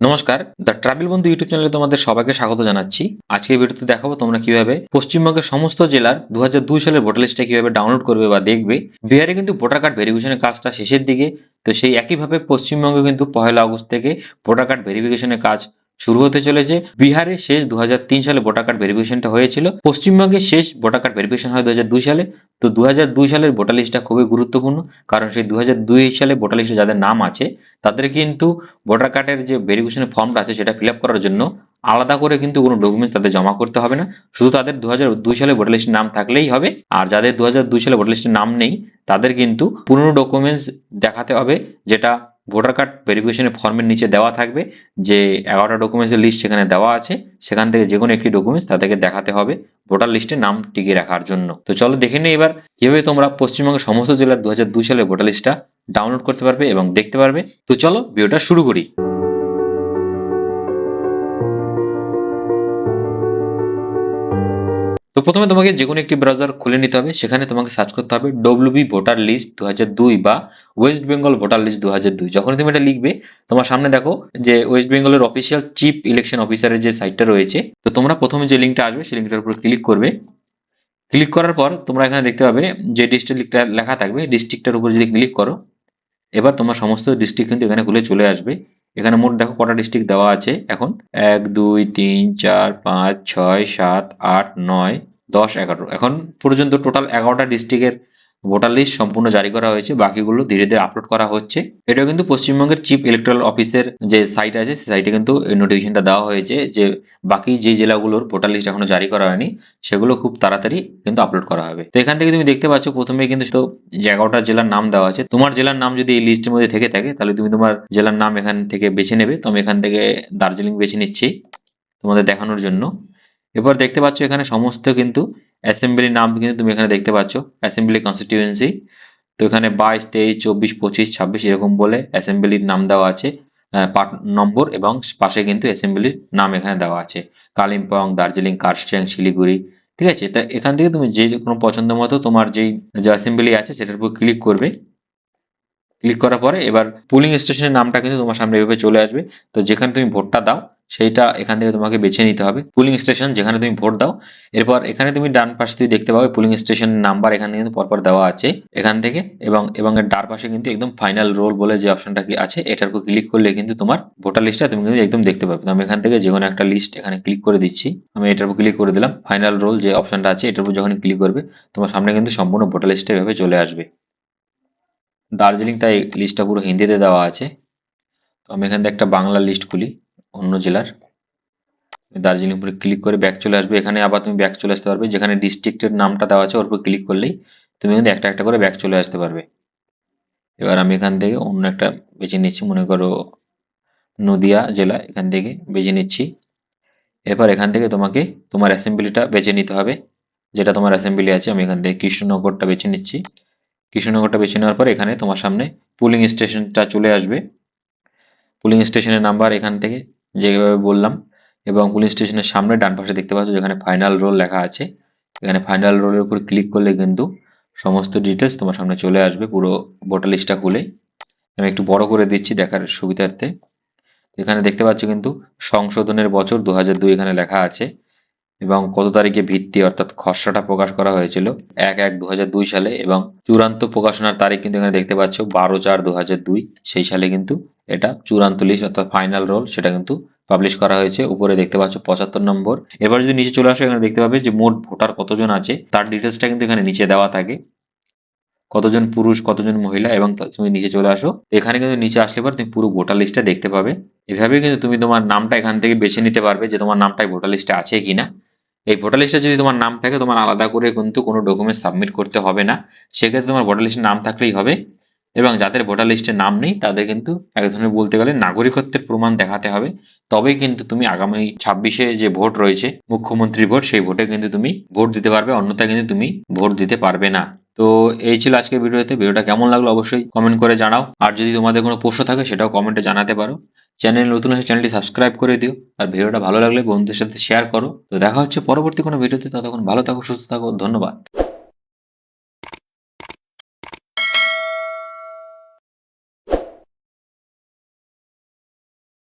নমস্কার, the travel বন্ধু YouTube চ্যানেলে তোমাদের সবাইকে স্বাগত জানাচ্ছি। আজকে ভিডিওতে দেখাবো তোমরা কীভাবে পশ্চিমবঙ্গের সমস্ত জেলার দু হাজার দুই সালের ভোটার লিস্টটা কীভাবে ডাউনলোড করবে বা দেখবে। বিহারে কিন্তু ভোটার কার্ড ভেরিফিকেশনের কাজটা শেষের দিকে, তো সেই একইভাবে পশ্চিমবঙ্গে কিন্তু পহেলা আগস্ট থেকে ভোটার কার্ড ভেরিফিকেশনের কাজ শুরু হতে চলেছে বিহারে শেষ দু হাজার তিন সালে ভোটার কার্ড ভেরিফিকেশনটা হয়েছিল। পশ্চিমবঙ্গে শেষ ভোটার কার্ড ভেরিফিকেশন হয় দু হাজার দুই সালে। তো দু হাজার দুই সালের ভোটার লিস্টটা খুবই গুরুত্বপূর্ণ, কারণ সেই দু হাজার দুই সালে ভোটার লিস্টে যাদের নাম আছে, তাদের কিন্তু ভোটার কার্ডের যে ভেরিফিকেশনের ফর্মটা আছে সেটা ফিল করার জন্য আলাদা করে কিন্তু কোনো ডকুমেন্টস তাদের জমা করতে হবে না। শুধু তাদের দু হাজার দুই সালে ভোটার লিস্টের নাম থাকলেই হবে, আর যাদের দু হাজার দুই সালে ভোটার লিস্টের নাম নেই, তাদের কিন্তু পুরনো ডকুমেন্টস দেখাতে হবে, যেটা ভোটার কার্ড ভেরিফিকেশনের ফর্মের নিচে দেওয়া থাকবে যে এগারোটা ডকুমেন্টসের লিস্ট সেখানে দেওয়া আছে, সেখান থেকে যে কোনো একটি ডকুমেন্টস তাদেরকে দেখাতে হবে ভোটার লিস্টে নাম টিকিয়ে রাখার জন্য। তো চলো দেখে নিই এবার কীভাবে তোমরা পশ্চিমবঙ্গের সমস্ত জেলার দু হাজার দুই সালে ভোটার লিস্টটা ডাউনলোড করতে পারবে এবং দেখতে পারবে। তো চলো ভিডিওটা শুরু করি। তো প্রথমে তোমাকে যে কোনো একটি ব্রাউজার খুলে নিতে হবে, সেখানে তোমাকে সার্চ করতে হবে ডব্লিউবি ভোটার লিস্ট দু হাজার দুই বা ওয়েস্ট বেঙ্গল ভোটার লিস্ট দু হাজার দুই। যখন তুমি এটা লিখবে, তোমার সামনে দেখো যে ওয়েস্ট বেঙ্গলের অফিসিয়াল চিফ ইলেকশন অফিসারের যে সাইটটা রয়েছে, তো তোমরা প্রথমে যে লিঙ্কটা আসবে, সেই লিঙ্কটার উপর ক্লিক করবে। ক্লিক করার পর তোমরা এখানে দেখতে পাবে যে ডিস্ট্রিক্টটা লেখা থাকবে ডিস্ট্রিক্টটার উপর যদি ক্লিক করো, এবার তোমার সমস্ত ডিস্ট্রিক্ট কিন্তু এখানে খুলে চলে আসবে। এখানে মোট দেখো কটা ডিস্ট্রিক্ট দেওয়া আছে। এখন এক, দুই, তিন, চার, পাঁচ, ছয়, সাত, আট, নয়, দশ, এগারো। এখন পর্যন্ত টোটাল এগারোটা ডিস্ট্রিক্টের ভোটার লিস্ট সম্পূর্ণ জারি করা হয়েছে, বাকিগুলো ধীরে ধীরে আপলোড করা হচ্ছে। এটাও কিন্তু পশ্চিমবঙ্গের চিফ ইলেকট্রাল অফিসের যে সাইট আছে সেই সাইটে কিন্তু নোটিফিকেশনটা দেওয়া হয়েছে যে বাকি যে জেলাগুলোর ভোটার লিস্ট এখনও জারি করা হয়নি, সেগুলো খুব তাড়াতাড়ি কিন্তু আপলোড করা হবে। তো এখান থেকে তুমি দেখতে পাচ্ছ প্রথমে কিন্তু যে এগারোটা জেলার নাম দেওয়া আছে। তোমার জেলার নাম যদি এই লিস্টের মধ্যে থেকে থাকে, তাহলে তুমি তোমার জেলার নাম এখান থেকে বেছে নেবে। তো আমি এখান থেকে দার্জিলিং বেছে নিচ্ছি তোমাদের দেখানোর জন্য। এবার দেখতে পাচ্ছ এখানে সমস্ত কিন্তু অ্যাসেম্বলি নাম কিন্তু তুমি এখানে দেখতে পাচ্ছ অ্যাসেম্বলি কনস্টিটিউয়েন্সি তো এখানে বাইশ, তেইশ, চব্বিশ, পঁচিশ, ছাব্বিশ এরকম বলে অ্যাসেম্বলির নাম দেওয়া আছে পার্ট নম্বর এবং পাশে কিন্তু অ্যাসেম্বলির নাম এখানে দেওয়া আছে। কালিম্পং দার্জিলিং কার্শিয়াং শিলিগুড়ি ঠিক আছে? তা এখান থেকে তুমি যে কোনো পছন্দ মতো তোমার যেই, যে অ্যাসেম্বলি আছে সেটার উপর ক্লিক করবে। ক্লিক করার পরে এবার পুলিং স্টেশনের নামটা কিন্তু তোমার সামনে এভাবে চলে আসবে। তো যেখানে তুমি ভোটটা দাও সেইটা এখান থেকে তোমাকে বেছে নিতে হবে। পুলিং স্টেশন যেখানে তুমি ভোট দাও, এরপর এখানে তুমি ডান পাশে তুমি দেখতে পাবে পুলিং স্টেশন নাম্বার এখানে কিন্তু পরপর দেওয়া আছে এখান থেকে এবং এবং এর ডার পাশে কিন্তু একদম ফাইনাল রোল বলে যে অপশনটা কি আছে এটার উপর ক্লিক করলে কিন্তু তোমার ভোটার লিস্টটা তুমি কিন্তু একদম দেখতে পাবে। আমি এখান থেকে যে কোনো একটা লিস্ট এখানে ক্লিক করে দিচ্ছি। আমি এটার উপর ক্লিক করে দিলাম ফাইনাল রোল যে অপশনটা আছে এটার উপর যখন ক্লিক করবে, তোমার সামনে কিন্তু সম্পূর্ণ ভোটার লিস্টটা এভাবে চলে আসবে। দার্জিলিং তাই লিস্টটা পুরো হিন্দিতে দেওয়া আছে। তো আমি এখান থেকে একটা বাংলা লিস্ট খুলি। অন্য জেলার। দার্জিলিং উপরে ক্লিক করে ব্যাক চলে আসবে। এখানে আবার তুমি ব্যাক চলে আসতে পারবে। যেখানে ডিস্ট্রিক্টের নামটা দেওয়া আছে, ওর উপর ক্লিক করলেই তুমি কিন্তু একটা একটা করে ব্যাক চলে আসতে পারবে। এবার আমি এখান থেকে অন্য একটা বেছে নিচ্ছি। মনে করো নদিয়া জেলা, এখান থেকে বেছে নিচ্ছি। এরপর এখান থেকে তোমাকে তোমার অ্যাসেম্বলিটা বেছে নিতে হবে। যেটা তোমার অ্যাসেম্বলি আছে, আমি এখান থেকে কৃষ্ণনগরটা বেছে নিচ্ছি। কৃষ্ণনগরটা বেছে নেওয়ার পর এখানে তোমার সামনে পুলিং স্টেশনটা চলে আসবে। পুলিং স্টেশনের নাম্বার এখান থেকে যেভাবে বললাম, এবং পুলিশ স্টেশনের সামনে ডান পাশে দেখতে পাচ্ছ যেখানে ফাইনাল রোল লেখা আছে। এখানে ফাইনাল রোলের উপর ক্লিক করলে কিন্তু সমস্ত ডিটেলস তোমার সামনে চলে আসবে পুরো ভোটার লিস্টটা খুলে। আমি একটু বড় করে দিচ্ছি দেখার সুবিধার্থে। এখানে দেখতে পাচ্ছ কিন্তু সংশোধনের বছর দু এখানে লেখা আছে, এবং কত তারিখে ভিত্তি অর্থাৎ খসড়াটা প্রকাশ করা হয়েছিল? এক এক দু সালে, এবং চূড়ান্ত প্রকাশনার তারিখ কিন্তু এখানে দেখতে পাচ্ছ বারো চার দু সেই সালে কিন্তু এটা চূড়ান্ত লিস্ট অর্থাৎ ফাইনাল রোল সেটা কিন্তু পাবলিশ করা হয়েছে। উপরে দেখতে পাচ্ছ পঁচাত্তর নম্বর। এবার যদি নিচে চলে আসো, এখানে দেখতে পাবে যে মোট ভোটার কতজন আছে, তার ডিটেলসটা কিন্তু এখানে নিচে দেওয়া থাকে। কতজন পুরুষ, কতজন মহিলা এবং তুমি নিচে চলে আসো। এখানে কিন্তু নিচে আসলে পর তুমি পুরো ভোটার লিস্টটা দেখতে পাবে। এভাবে কিন্তু তুমি তোমার নামটা এখান থেকে বেছে নিতে পারবে যে তোমার নামটাই ভোটার লিস্টে আছে কিনা। এই ভোটার লিস্টে যদি তোমার নাম থাকে, তোমার আলাদা করে কিন্তু কোনো ডকুমেন্ট সাবমিট করতে হবে না। সেক্ষেত্রে তোমার ভোটার লিস্টে নাম থাকলেই হবে। এবং যাদের ভোটার লিস্টে নাম নেই, তাদের কিন্তু এক ধরনের বলতে গেলে নাগরিকত্বের প্রমাণ দেখাতে হবে। তবেই কিন্তু তুমি আগামী ছাব্বিশে যে ভোট রয়েছে মুখ্যমন্ত্রী ভোট সেই ভোটে কিন্তু তুমি ভোট দিতে পারবে, অন্যথায় কিন্তু তুমি ভোট দিতে পারবে না। তো এই ছিল আজকের ভিডিওতে। ভিডিওটা কেমন লাগল অবশ্যই কমেন্ট করে জানাও। আর যদি তোমাদের কোনো প্রশ্ন থাকে, সেটাও কমেন্টে জানাতে পারো। চ্যানেল নতুন হলে চ্যানেলটি সাবস্ক্রাইব করে দিও। আর ভিডিওটা ভালো লাগলে বন্ধুদের সাথে শেয়ার করো। তো দেখা হচ্ছে পরবর্তী কোনো ভিডিওতে। ততক্ষণ ভালো থাকো, সুস্থ থাকো, ধন্যবাদ।